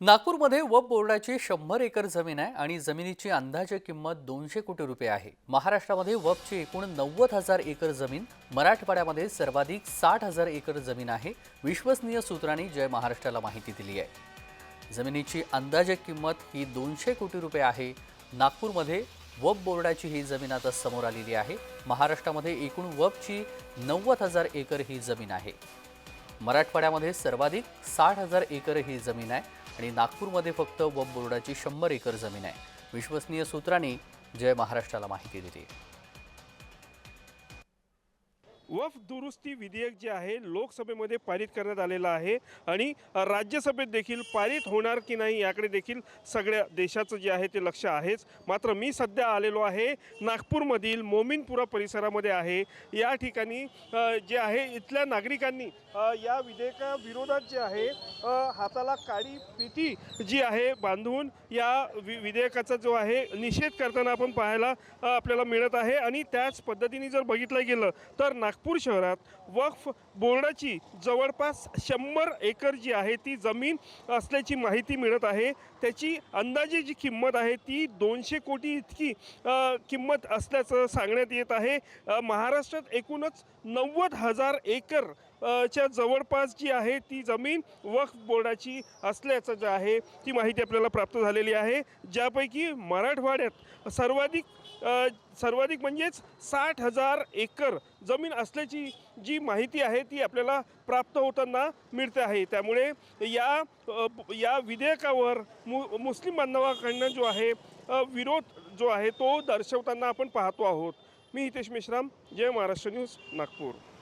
नागपूरमध्ये वप बोर्डाची शंभर एकर जमीन आहे आणि जमिनीची अंदाजे किंमत दोनशे कोटी रुपये आहे. महाराष्ट्रामध्ये वपची एकूण नव्वद हजार एकर जमीन मराठवाड्यामध्ये सर्वाधिक साठ हजार एकर जमीन आहे विश्वसनीय सूत्रांनी जय महाराष्ट्राला माहिती दिली आहे. जमिनीची अंदाजे किंमत ही दोनशे कोटी रुपये आहे. नागपूरमध्ये वप बोर्डाची ही जमीन आता समोर आलेली आहे. महाराष्ट्रामध्ये एकूण वपची नव्वद हजार एकर ही जमीन आहे. मराठवाड्यामध्ये सर्वाधिक साठ हजार एकर ही जमीन आहे आणि नागपूरमध्ये फक्त व बोर्डाची शंभर एकर जमीन आहे. विश्वसनीय सूत्रांनी जय महाराष्ट्राला माहिती दिली. वफ दुरुस्ती विधेयक जे आहे लोकसभेमध्ये पारित करण्यात आलेलं आहे आणि राज्यसभेत देखील पारित होणार की नाही याकडे देखील सगळ्या देशाचं जे आहे ते लक्ष आहेच. मात्र मी सध्या आलेलो आहे नागपूरमधील मोमिनपुरा परिसरामध्ये आहे. या ठिकाणी जे आहे इथल्या नागरिकांनी या विधेयकाविरोधात जे आहे हाताला काळी पिटी जी आहे बांधून या वि विधेयकाचा जो आहे निषेध करताना आपण पाहायला आपल्याला मिळत आहे आणि त्याच पद्धतीने जर बघितलं गेलं तर नागपूर शहरात वक्फ बोर्डाची जवळपास शंभर एकर जी आहे ती जमीन असल्याची माहिती मिळत आहे. त्याची अंदाजे जी किंमत आहे ती दोनशे कोटी इतकी किंमत असल्याचं सांगण्यात येत आहे. महाराष्ट्रात एकूणच नव्वद हजार एकर च्या जवळपास जी आहे ती जमीन वक्फ बोर्डाची असल्याचं जे आहे ती माहिती आपल्याला प्राप्त झालेली आहे. ज्यापैकी मराठवाड्यात सर्वाधिक सर्वाधिक म्हणजेच साठ हजार एकर जमीन असल्याची जी माहिती आहे ती आपल्याला प्राप्त होताना मिळते आहे. त्यामुळे या या विधेयकावर मु मुस्लिम बांधवाकडनं जो आहे विरोध जो आहे तो दर्शवताना आपण पाहतो आहोत. मी हितेश मेश्राम जय महाराष्ट्र न्यूज नागपूर.